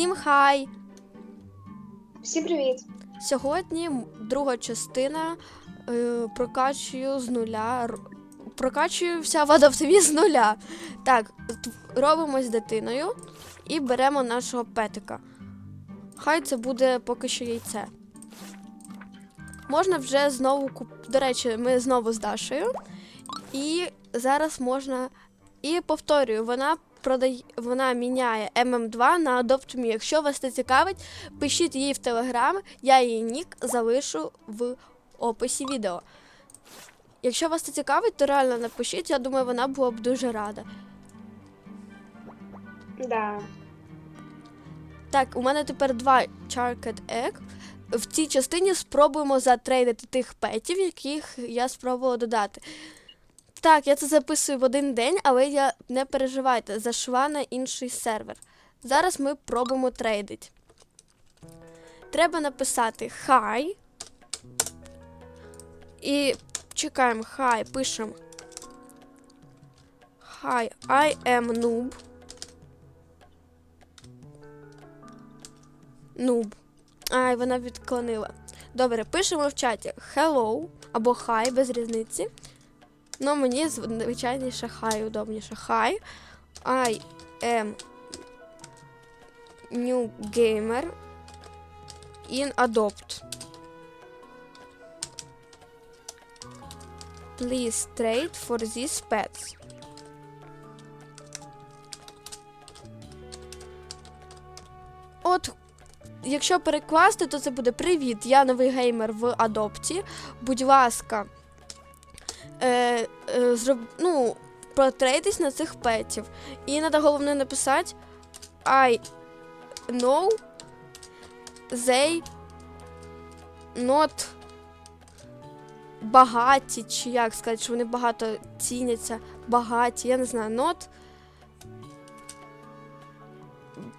Всім хай! Всім привіт! Сьогодні друга частина е, прокачую з нуля. р- Прокачую вся вода в тобі з нуля. Так, робимо з дитиною і беремо нашого петика. Хай це буде поки що яйце. Можна вже знову куп... До речі, ми знову з Дашею. І зараз можна. І повторюю, вона продає, вона міняє ММ2 на Adopt.me. Якщо вас це цікавить, пишіть їй в Телеграм, я її нік залишу в описі відео. Якщо вас це цікавить, то реально напишіть, я думаю, вона була б дуже рада. Да. Так, у мене тепер два Charked Egg. В цій частині спробуємо затрейдити тих петів, яких я спробувала додати. Так, я це записую в один день, але я не переживайте, зашла на інший сервер. Зараз ми пробуємо трейдити. Треба написати хай. І чекаємо хай, пишемо. Hi, I am noob. Нуб. Ай, вона відклонила. Добре, пишемо в чаті hello або hi, без різниці. Ну, мені звичайніше hi удобніше. Hi. I am new gamer in adopt. Please trade for these pets. От якщо перекласти, то це буде Привіт, я новий геймер в Адопті. Будь ласка, е, е, зроб, ну, протрейдись на цих петів. І треба головне написати I know they not багаті, чи як сказати, що вони багато ціняться, багаті, я не знаю, not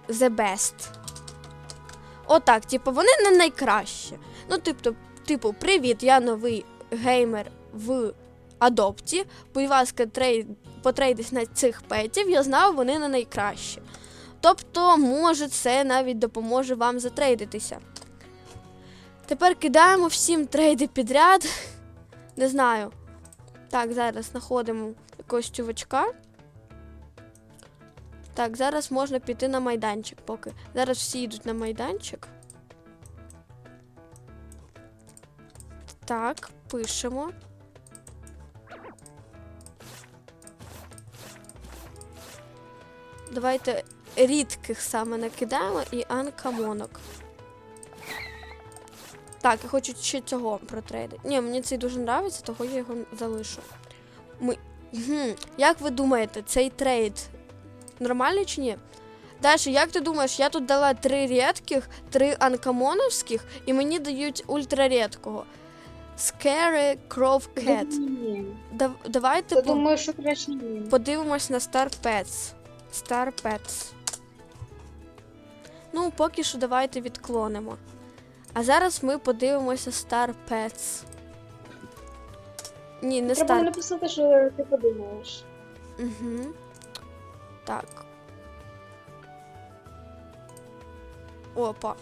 the best. Отак, типу, вони не найкращі. Ну, типу, типу, привіт, я новий геймер в Адопті. Будь ласка, трейд, потрейдись на цих петів, я знав, вони не найкращі. Тобто, може, це навіть допоможе вам затрейдитися. Тепер кидаємо всім трейди підряд. Не знаю. Так, зараз знаходимо якогось чувачка. Так, зараз можна піти на майданчик поки. Зараз всі йдуть на майданчик. Так, пишемо. Давайте рідких саме накидаємо і анкамонок. Так, я хочу ще цього протрейдити. Ні, мені цей дуже подобається, того я його залишу. Ми... Гм, Як ви думаєте, цей трейд нормальний чи ні? Даша, як ти думаєш, я тут дала три рідких, три анкамоновських, і мені дають ультрарідкого. Scary Crow Cat. Дав- давайте по- думаю, що краще ні. подивимось на Star Pets. Star Pets. Ну, поки що давайте відклонимо. А зараз ми подивимося Star Pets. Ні, не Треба Star написати, що ти подумаєш. Угу. Так. Опа.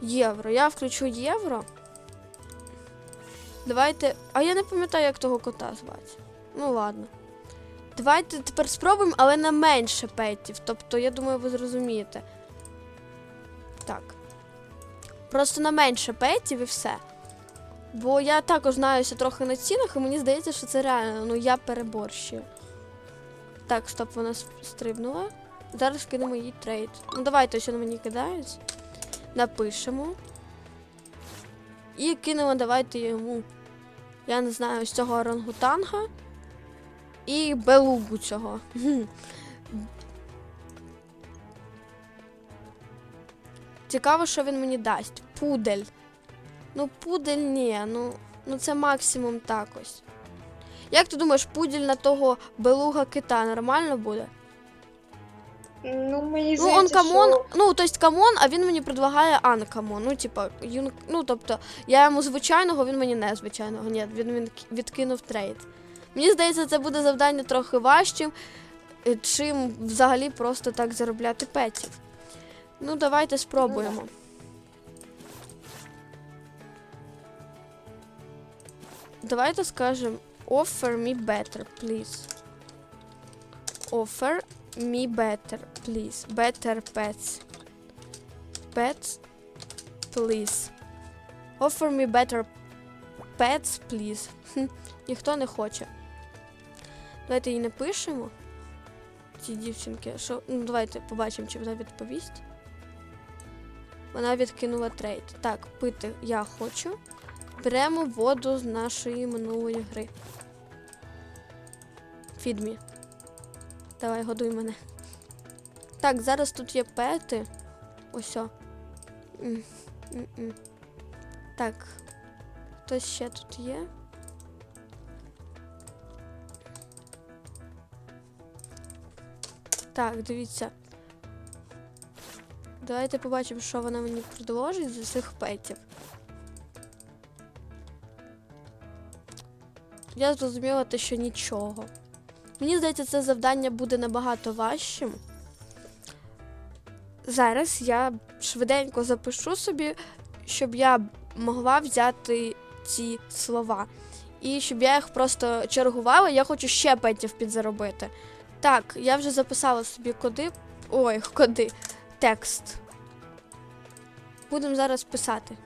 Євро. Я включу євро. Давайте. А я не пам'ятаю, як того кота звати. Ну ладно. Давайте тепер спробуємо, але на менше петів. Тобто, я думаю, ви зрозумієте. Так. Просто на менше петів і все. Бо я також знаюся трохи на цінах, і мені здається, що це реально, ну я переборщую. Так, стоп, вона стрибнула. Зараз кинемо їй трейд. Ну давайте, що на мені кидають. Напишемо. І кинемо, давайте йому. Я не знаю, з цього орангутанга. І белугу цього. Цікаво, що він мені дасть. Пудель. Ну, пудель ні, ну, ну це максимум так ось. Як ти думаєш, пуділь на того белуга кита нормально буде? Ну, мені Ну, он камон, що... ну, то есть камон, а він мені предлагає анкамон. Ну, типа, юн... ну, тобто, я йому звичайного, він мені не звичайного. Ні, він, він відкинув трейд. Мені здається, це буде завдання трохи важчим, е, чим взагалі просто так заробляти петів. Ну, давайте спробуємо. Давайте скажемо offer me better, please. Offer me better, please. Better pets. Pets, please. Offer me better pets, please. Ніхто не хоче. Давайте їй напишемо. Цій дівчинки. Що, ну, давайте побачимо, чи вона відповість. Вона відкинула трейд. Так, пити я хочу. Беремо воду з нашої минулої гри. Фідмі. Давай, годуй мене. Так, зараз тут є пети. Ось. Так. Хтось ще тут є? Так, дивіться. Давайте побачимо, що вона мені предложить з цих петів. Я зрозуміла те, що нічого. Мені здається, це завдання буде набагато важчим. Зараз я швиденько запишу собі, щоб я могла взяти ці слова. І щоб я їх просто чергувала, я хочу ще петів підзаробити. Так, я вже записала собі коди. Ой, коди. Текст. Будемо зараз писати.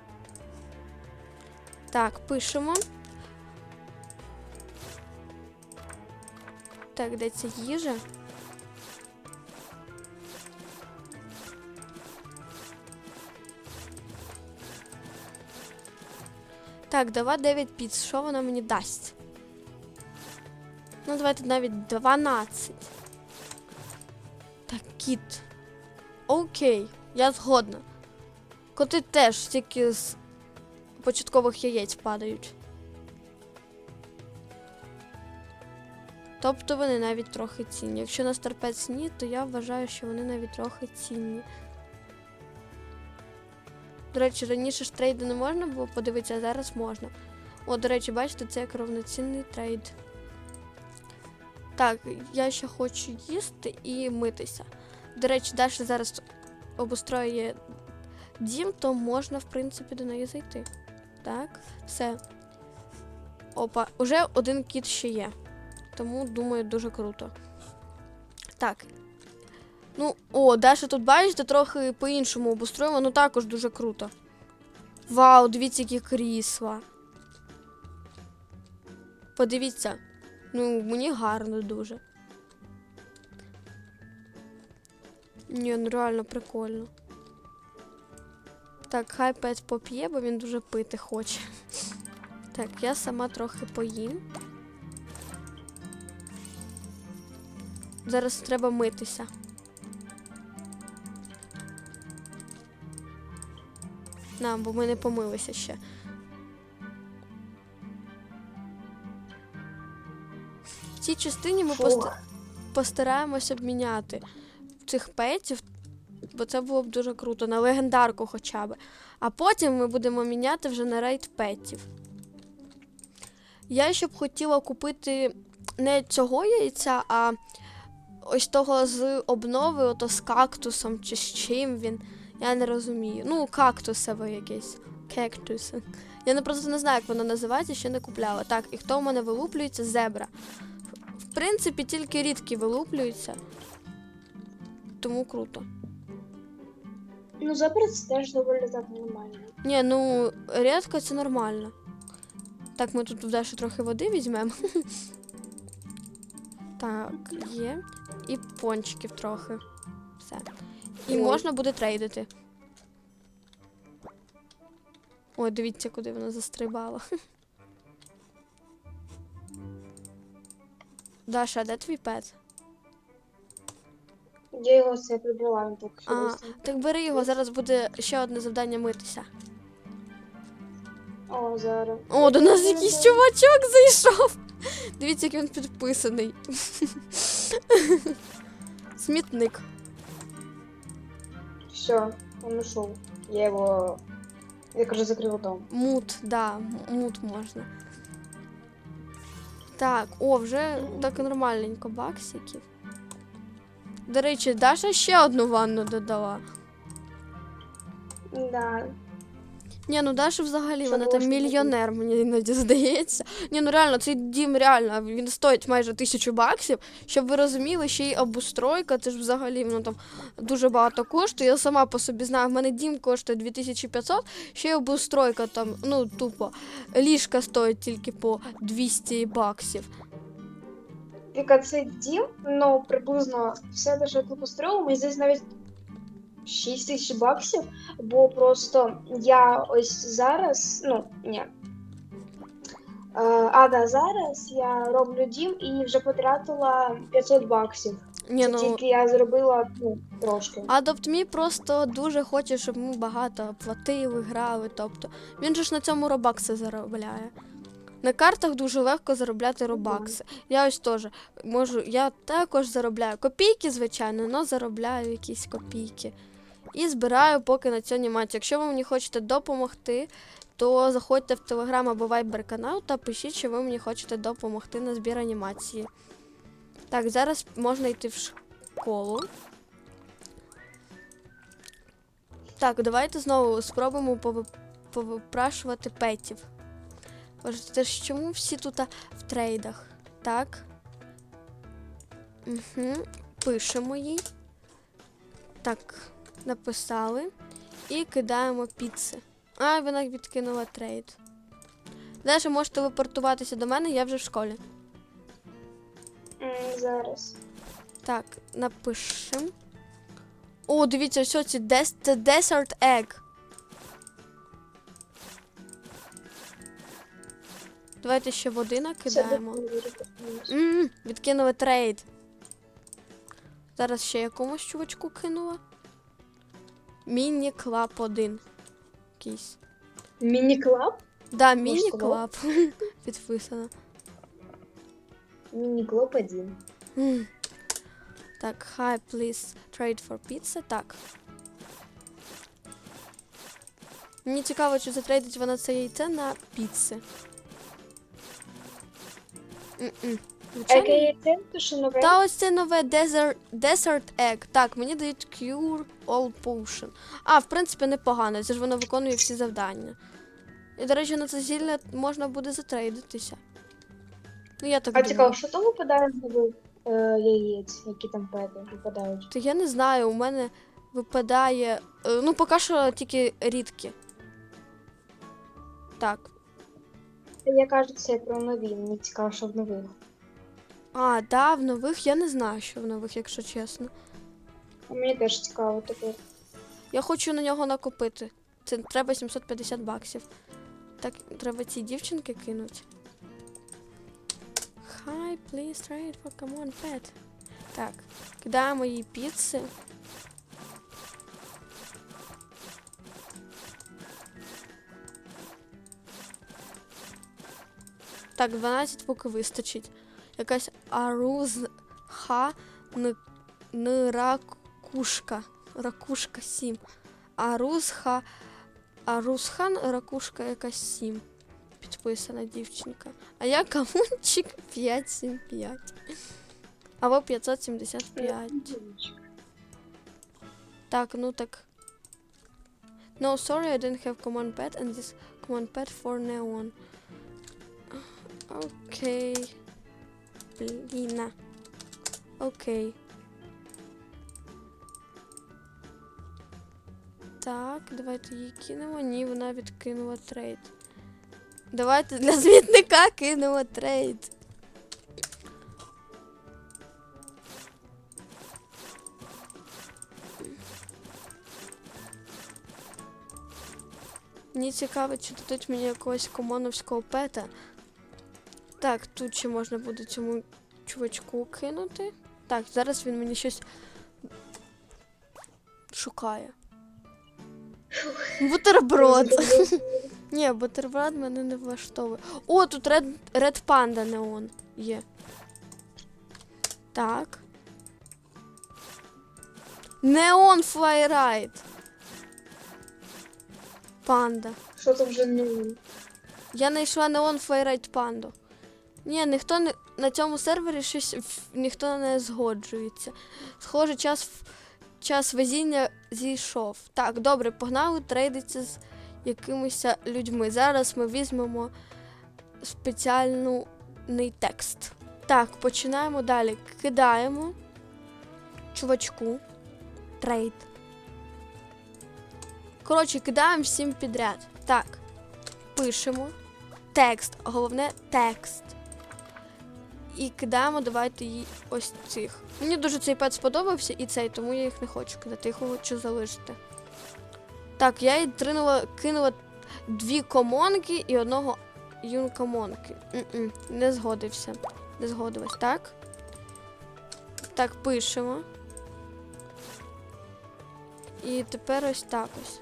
Так, пишемо. Так, де ця їжа? Так, давай 9 піц. Що вона мені дасть? Ну, давайте навіть 12. Так, кіт. Окей, я згодна. Коти теж тільки з початкових яєць падають. Тобто вони навіть трохи цінні. Якщо на старпець ні, то я вважаю, що вони навіть трохи цінні. До речі, раніше ж трейди не можна було подивитися, а зараз можна. О, до речі, бачите, це як равноцінний трейд. Так, я ще хочу їсти і митися. До речі, Даша зараз обустроює дім, то можна, в принципі, до неї зайти. Так, все. Опа, уже один кіт ще є. Тому, думаю, дуже круто. Так. Ну, о, Даша тут, бачите, трохи по-іншому обустроїла, ну також дуже круто. Вау, дивіться, які крісла. Подивіться. Ну, мені гарно дуже. Ні, ну реально прикольно. Так, хай пет поп'є, бо він дуже пити хоче. Так, я сама трохи поїм. Зараз треба митися. На, бо ми не помилися ще. Цій частині ми пост... Постараємось обміняти цих петів, бо це було б дуже круто, на легендарку хоча б. А потім ми будемо міняти вже на рейд петів. Я ще б хотіла купити не цього яйця, а ось того з обнови, ото з кактусом чи з чим він. Я не розумію. Ну, кактусове якесь. Кектус. Я не просто не знаю, як воно називається, ще не купляла. Так, і хто в мене вилуплюється? Зебра. В принципі, тільки рідкі вилуплюються. Тому круто. Ну, запис теж доволі так нормально. Ні, ну рідко це нормально. Так, ми тут Даші трохи води візьмемо. Так, є. І пончиків трохи. Все. І Ой. можна буде трейдити. Ой, дивіться, куди вона застрибала. Даша, а де твій пет? Я його все прибрала, він так А, хилився. так бери його, зараз буде ще одне завдання митися. О, зараз. О, до нас якийсь чувачок зайшов. Дивіться, як він підписаний. Смітник. Все, він ушов. Я його. Я кажу, закрила дом. Мут, да, мут можна. Так, о, вже так нормальненько баксиків. До речі, Даша ще одну ванну додала. Да. Ні, ну Даша взагалі, вона там мільйонер, мені іноді здається. Ні, ну реально, цей дім реально, він стоїть майже тисячу баксів. Щоб ви розуміли, ще й обустройка, це ж взагалі воно там дуже багато коштує. Я сама по собі знаю, в мене дім коштує 2500, ще й обустройка там, ну тупо, ліжка стоїть тільки по 200 баксів. Віка, цей дім, ну, приблизно все те, що я тут построїла, мені здається навіть 6 тисяч баксів, бо просто я ось зараз, ну, ні. Е, а, да, зараз я роблю дім і вже потратила 500 баксів. Ні, ну, тільки я зробила, ну, трошки. AdoptMe просто дуже хоче, щоб ми багато платили, грали. Тобто він же ж на цьому робакси заробляє. На картах дуже легко заробляти робакси. Я ось теж можу, я також заробляю копійки, звичайно, але заробляю якісь копійки. І збираю поки на цю анімацію. Якщо ви мені хочете допомогти, то заходьте в телеграм або вайбер канал та пишіть, що ви мені хочете допомогти на збір анімації. Так, зараз можна йти в школу. Так, давайте знову спробуємо повипрашувати петів. Боже, ж чому всі тут в трейдах? Так. Угу. Пишемо їй. Так, написали. І кидаємо піци. А, вона відкинула трейд. Далі можете телепортуватися до мене, я вже в школі. Зараз. Так, напишем. О, дивіться, що це Desert Egg. Давайте ще води накидаємо. допоможе. Відкинули трейд. Зараз ще якомусь чувачку кинула. Міні клаб 1. Якийсь. Міні-клаб? Да, Можеш міні сказати? клаб. Підписано. Міні-клаб 1. М. Так, hi, please trade for pizza. Так. Мені цікаво, чи затрейдить вона це яйце на піци. М-м. А Звичайно, нове? та ось це нове Desert, Desert Egg. Так, мені дають Cure All Potion. А, в принципі, непогано. Це ж воно виконує всі завдання. І, до речі, на це зілля можна буде затрейдитися. Ну, я так А думаю. цікаво, що там випадає з нових е, яєць, які там пети випадають? То я не знаю, у мене випадає. е, Ну, поки що тільки рідкі. Так. Я кажу це про нові, мені цікаво, що в нових. А, да, в нових я не знаю, що в нових, якщо чесно. А мені теж цікаво тепер. Я хочу на нього накопити. Це треба 750 баксів. Так, треба ці дівчинки кинути. Hi, please trade for come on pet. Так, кидаємо їй піци. Так, 12 поки вистачить. Якась арузха ракушка. Ракушка 7. Арузха. Арузхан ракушка якась 7. Підписана дівчинка. А я камунчик 575. Або 575. Так, ну так. No, sorry, I didn't have command pad and this command pad for neon. Окей. Бліна. Окей. Так, давайте її кинемо. Ні, вона відкинула трейд. Давайте для звітника кинемо трейд. Мені цікаво, чи дадуть мені якогось комоновського пета. Так, тут ще можна буде цьому чувачку кинути. Так, зараз він мені щось шукає. Бутерброд. Ні, бутерброд мене не влаштовує. О, тут Red, Red Panda неон є. Так. Неон Flyride. Панда. Що це вже не Я знайшла неон Flyride панду. Ні, ніхто не на цьому сервері щось ніхто не згоджується. Схоже, час Час везіння зійшов. Так, добре, погнали трейдиться з якимись людьми. Зараз ми візьмемо спеціальний текст. Так, починаємо далі. Кидаємо чувачку. Трейд. Коротше, кидаємо всім підряд. Так. Пишемо. Текст. Головне текст. І кидаємо, давайте їй ось цих. Мені дуже цей пет сподобався і цей, тому я їх не хочу кидати, їх хочу залишити. Так, я їй тринула, кинула дві комонки і одного юнкомонки. М-м, Не згодився. Не згодилась, так? Так, пишемо. І тепер ось так ось.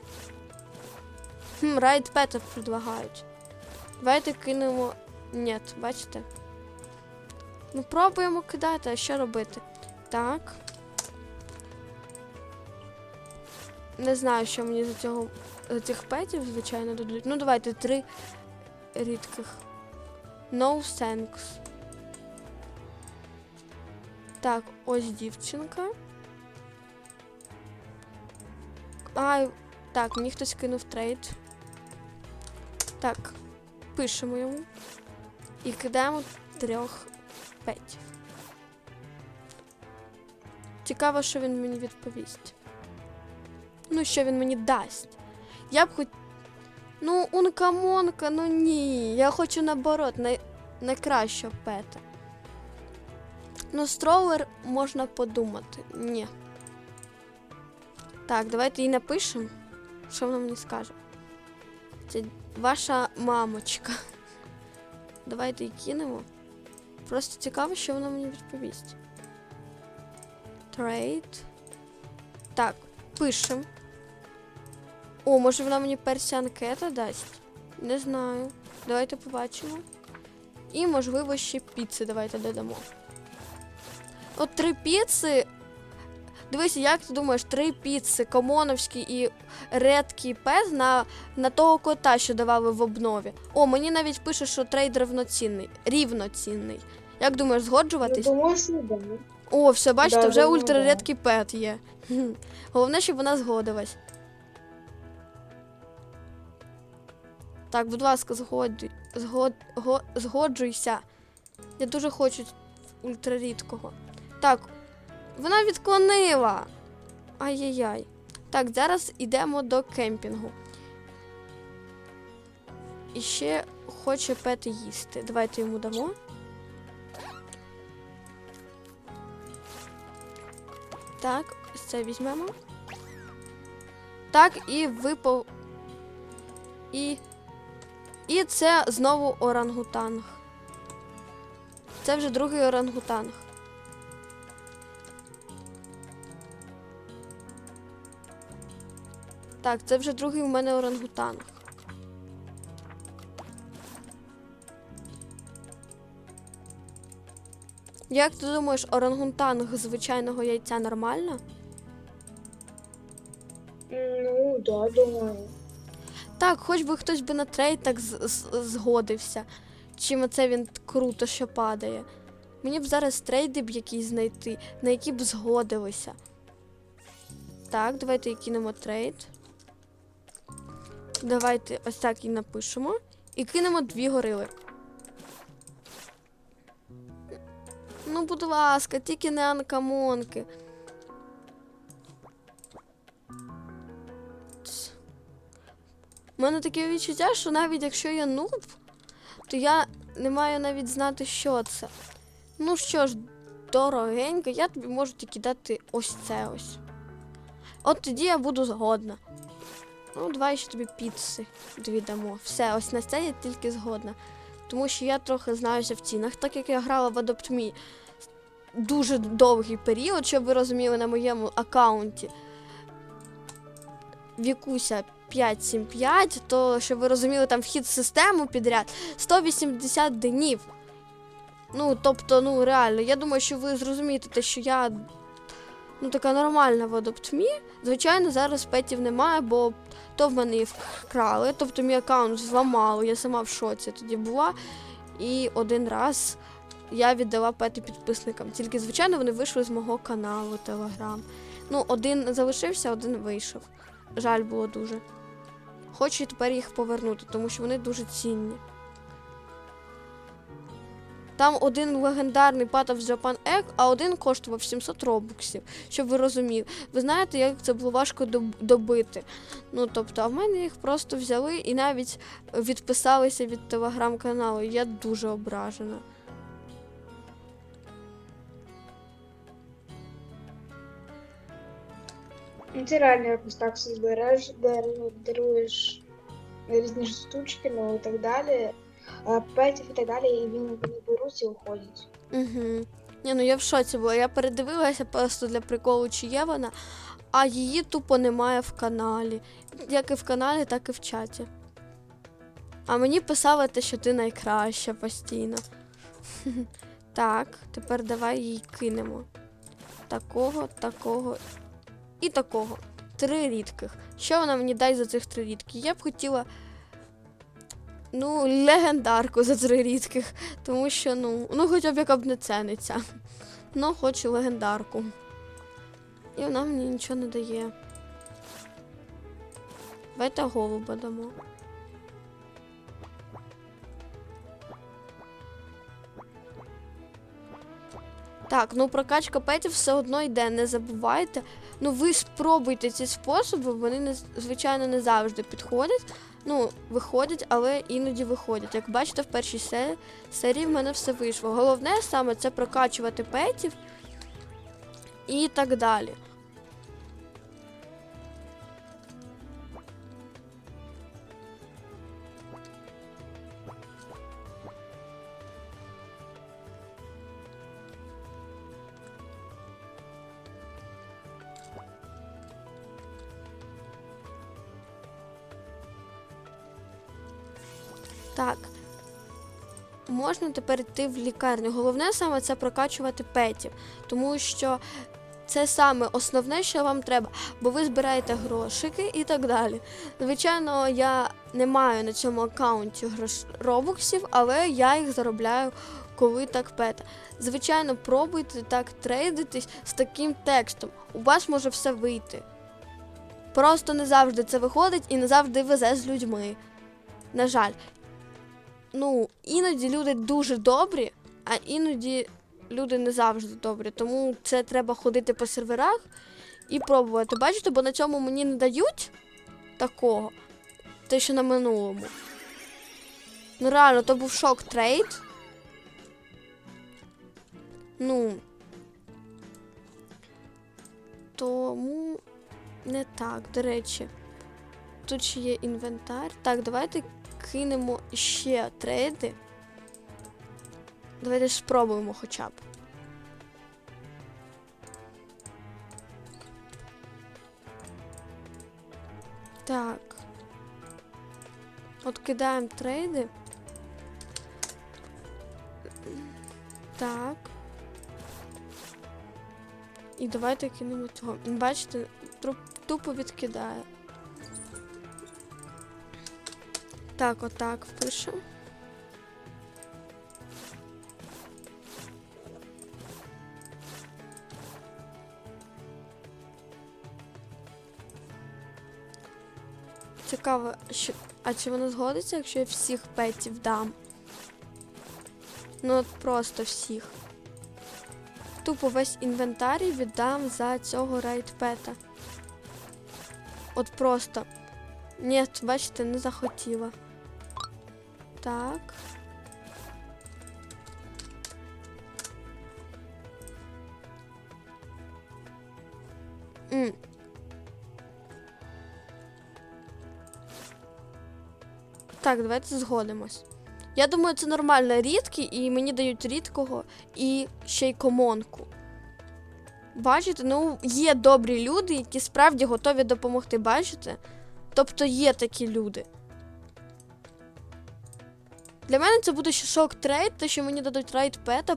Хм, райд предлагають. Давайте кинемо. Ні, бачите? Ну, пробуємо кидати, а що робити? Так. Не знаю, що мені за цього за цих петів, звичайно, дадуть. Ну, давайте три рідких. No thanks. Так, ось дівчинка. Ай, так, мені хтось кинув трейд. Так, пишемо йому. І кидаємо трьох петів. Цікаво, що він мені відповість. Ну, що він мені дасть. Я б хоч. Ну, ункамонка, ну ні. Я хочу наоборот, най... найкращого пета. Ну, стролер можна подумати. Ні. Так, давайте їй напишемо. Що вона мені скаже? Це ваша мамочка. Давайте її кинемо. Просто цікаво, що вона мені відповість. Трейд. Так, пишем. О, може вона мені персі анкета дасть? Не знаю. Давайте побачимо. І, можливо, ще піци давайте додамо. От три піци. Дивися, як ти думаєш, три піци, комоновський і редкий пес на, на того кота, що давали в обнові. О, мені навіть пише, що трейд рівноцінний. Рівноцінний. Як думаєш, Я згоджуватись? думаю, що да. О, все, бачите, Да, вже думаю, ультраредкий пет є. Головне, щоб вона згодилась. Так, будь ласка, згодуй, згод, го, згоджуйся. Я дуже хочу ультрарідкого. Так, вона відклонила. Ай-яй-яй. Так, зараз йдемо до кемпінгу. І ще хоче пет їсти. Давайте йому дамо. Так, це візьмемо. Так, і випав. І. І це знову орангутанг. Це вже другий орангутанг. Так, це вже другий у мене орангутанг. Як ти думаєш, орангутанг звичайного яйця нормально? Ну, да, думаю. Так, хоч би хтось би на трейд так з- з- згодився. Чим оце він круто, що падає. Мені б зараз трейди б якісь знайти, на які б згодилися. Так, давайте і кинемо трейд. Давайте ось так і напишемо. І кинемо дві горили. Ну, будь ласка, тільки не анкамонки. У мене таке відчуття, що навіть якщо я нуб, то я не маю навіть знати, що це. Ну що ж, дорогенько, я тобі можу тільки дати ось це ось. От тоді я буду згодна. Ну, давай ще тобі піци дві дамо. Все, ось на це я тільки згодна. Тому що я трохи знаюся в цінах, так як я грала в Adopt дуже довгий період, щоб ви розуміли на моєму аккаунті. Вікуся 575, то щоб ви розуміли, там вхід в систему підряд 180 днів. Ну, тобто, ну реально, я думаю, що ви зрозумієте, те, що я ну, така нормальна в Adopt Звичайно, зараз петів немає, бо то в мене їх вкрали, тобто мій аккаунт зламали, я сама в шоці тоді була. І один раз я віддала пети підписникам. Тільки, звичайно, вони вийшли з мого каналу Телеграм. Ну, один залишився, один вийшов. Жаль було дуже. Хочу тепер їх повернути, тому що вони дуже цінні. Там один легендарний Path of Japan Egg, а один коштував 700 робоксів, щоб ви розуміли. Ви знаєте, як це було важко добити. Ну, тобто, а в мене їх просто взяли і навіть відписалися від телеграм-каналу. Я дуже ображена. Ти реально якось так все збереш, даруєш різні штучки, ну і так далі, петів і так далі, і він, вони беруть і уходять. Угу. Ні, ну я в шоці була. Я передивилася просто для приколу, чи є вона, а її тупо немає в каналі. Як і в каналі, так і в чаті. А мені писали те, що ти найкраща постійно. Так, тепер давай їй кинемо. Такого, такого і такого. Три рідких. Що вона мені дасть за цих три рідки? Я б хотіла. Ну, легендарку за три рідких. Тому що, ну, ну хоча б яка б не цениться. Ну, хочу легендарку. І вона мені нічого не дає. Давайте голуба дамо. Так, ну прокачка петів все одно йде, не забувайте. Ну, ви спробуйте ці способи, вони не, звичайно не завжди підходять. Ну, виходять, але іноді виходять. Як бачите, в першій серії, серії в мене все вийшло. Головне саме це прокачувати петів і так далі. Тепер йти в лікарню. Головне саме це прокачувати петів, тому що це саме основне, що вам треба, бо ви збираєте грошики і так далі. Звичайно, я не маю на цьому аккаунті робоксів, але я їх заробляю, коли так пета. Звичайно, пробуйте так трейдитись з таким текстом. У вас може все вийти. Просто не завжди це виходить і не завжди везе з людьми. На жаль, ну, іноді люди дуже добрі, а іноді люди не завжди добрі. Тому це треба ходити по серверах і пробувати. Бачите, бо на цьому мені не дають такого, те, що на минулому. Ну, реально, то був шок трейд. Ну. Тому не так, до речі. Тут ще є інвентар. Так, давайте кинемо ще трейди. Давайте спробуємо хоча б. Так. От кидаємо трейди. Так. І давайте кинемо цього. Бачите, тупо відкидає. Так, отак впишемо. Цікаво, що... а чи воно згодиться, якщо я всіх петів дам? Ну от просто всіх. Тупо весь інвентарій віддам за цього рейд-пета. От просто. Ні, бачите, не захотіла. Так. Так, давайте згодимось. Я думаю, це нормально рідкі, і мені дають рідкого і ще й комонку. Бачите, ну є добрі люди, які справді готові допомогти, бачите? Тобто є такі люди. Для мене це буде ще шок трейд, те, що мені дадуть райд пета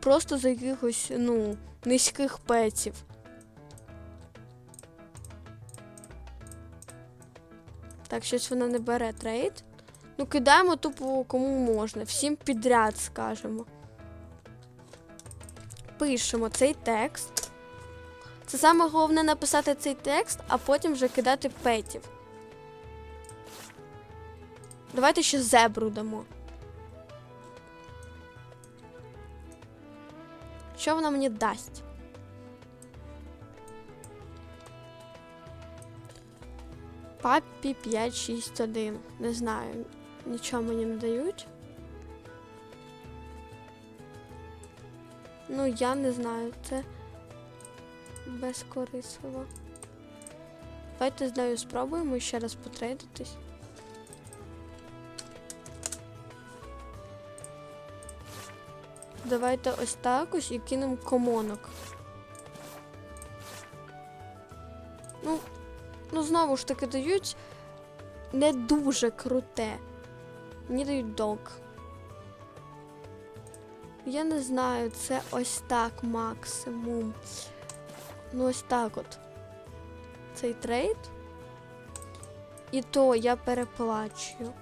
просто за якихось, ну, низьких петів. Так, щось вона не бере трейд. Ну, кидаємо тупо кому можна. Всім підряд скажемо. Пишемо цей текст. Це саме головне написати цей текст, а потім вже кидати петів. Давайте ще зебру дамо. Що вона мені дасть? Папі 561. Не знаю. Нічого мені не дають. Ну, я не знаю, це безкорисливо. Давайте з нею спробуємо ще раз потрейдитись. Давайте ось так ось і кинемо комонок. Ну, ну знову ж таки дають не дуже круте. Мені дають док. Я не знаю, це ось так максимум. Ну, ось так от. Цей трейд. І то я переплачую.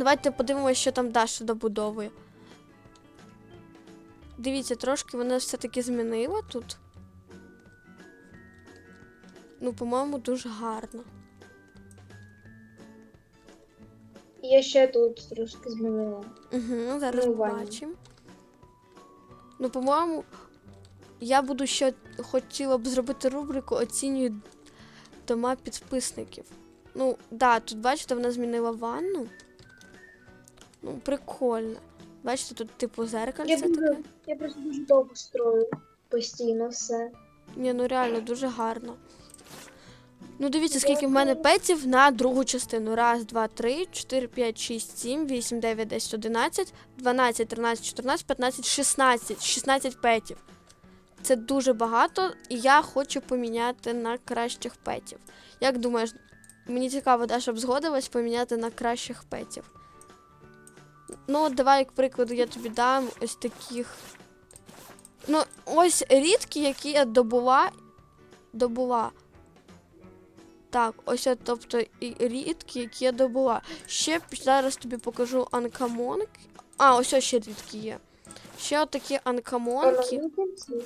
Давайте подивимося, що там Даша добудовує. Дивіться, трошки вона все-таки змінила тут. Ну, по-моєму, дуже гарно. Я ще тут трошки змінила. Угу, зараз Ну, побачимо. Ну, по-моєму, я буду ще хотіла б зробити рубрику Оцінюю дома підписників. Ну, да, тут бачите, вона змінила ванну. Ну, прикольно. Бачите, тут типу зеркальце Я таке. я просто дуже довго строю постійно все. Ні, ну реально дуже гарно. Ну, дивіться, скільки в мене петів на другу частину. Раз, два, три, чотири, п'ять, шість, сім, вісім, дев'ять, десять, одинадцять, дванадцять, тринадцять, чотирнадцять, п'ятнадцять, шістнадцять. Шістнадцять петів. Це дуже багато, і я хочу поміняти на кращих петів. Як думаєш, мені цікаво, Даша б згодилась поміняти на кращих петів. Ну, от давай, як прикладу, я тобі дам ось таких. Ну, ось рідкі, які я добула. Добула. Так, ось от, тобто і рідкі, які я добула. Ще зараз тобі покажу анкамонки. А, ось ще рідкі є. Ще отакі анкамонки. Воно круті.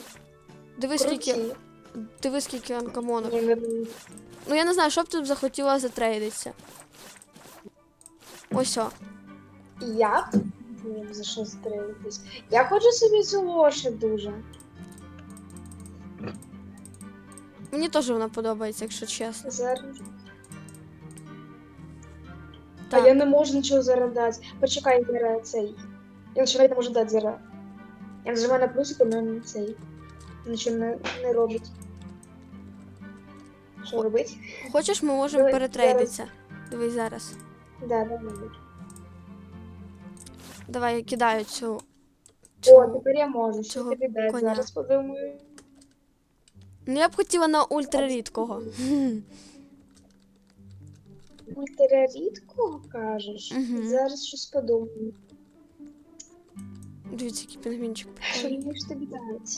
Диви, скільки, Круті. диви, скільки анкамонок. Ну я не знаю, що б ти б захотіла затрейдитися. Ось о. Я б Ні, за що стрілитись. Я хочу собі цю лошадь дуже. Мені теж вона подобається, якщо чесно. Зараз. Так. А я не можу нічого зараз дати. Почекай зараз цей. Я ще не можу дати зараз. Я нажимаю на плюсик, але не цей. Нічого не, не робить. Що робить? Хочеш, ми можемо Давай перетрейдитися. Дивись зараз. Да, да, робить. Давай я кидаю цю. О, цю. тепер я можу. Що цього тобі дати? коня. Зараз подумаю. Ну я б хотіла на ультрарідкого. Ультра рідкого кажеш? Мгм. Зараз щось подумаю. Дивіться, який пінгвінчик. Що прикольний. мені ж тобі дати?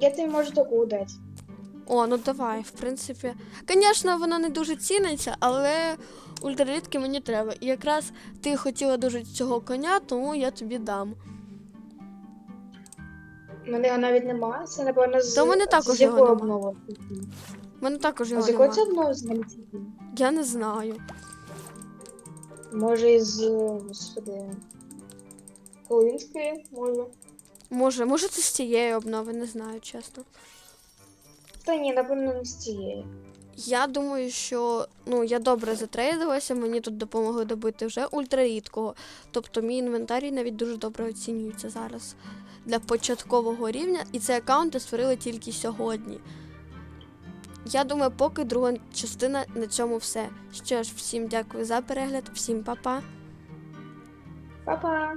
Я тобі можу таку дати. О, ну давай, в принципі. Звісно, вона не дуже ціниться, але ультрарідки мені треба. І якраз ти хотіла дуже цього коня, тому я тобі дам. У мене його навіть немає. Це, напевно, з, Та мене також з його якої нема. обнови? У мене також А його з якої це немає. обнови? Я не знаю. Може, із, господи, Колинської, може. Може, може це з цієї обнови, не знаю, чесно. Та ні, напевно, не з цієї. Я думаю, що ну я добре затрейдилася, мені тут допомогли добити вже ультрарідкого. Тобто мій інвентарій навіть дуже добре оцінюється зараз для початкового рівня, і цей аккаунт я створила тільки сьогодні. Я думаю, поки друга частина на цьому все. Що ж, всім дякую за перегляд, всім па-па. Па-па!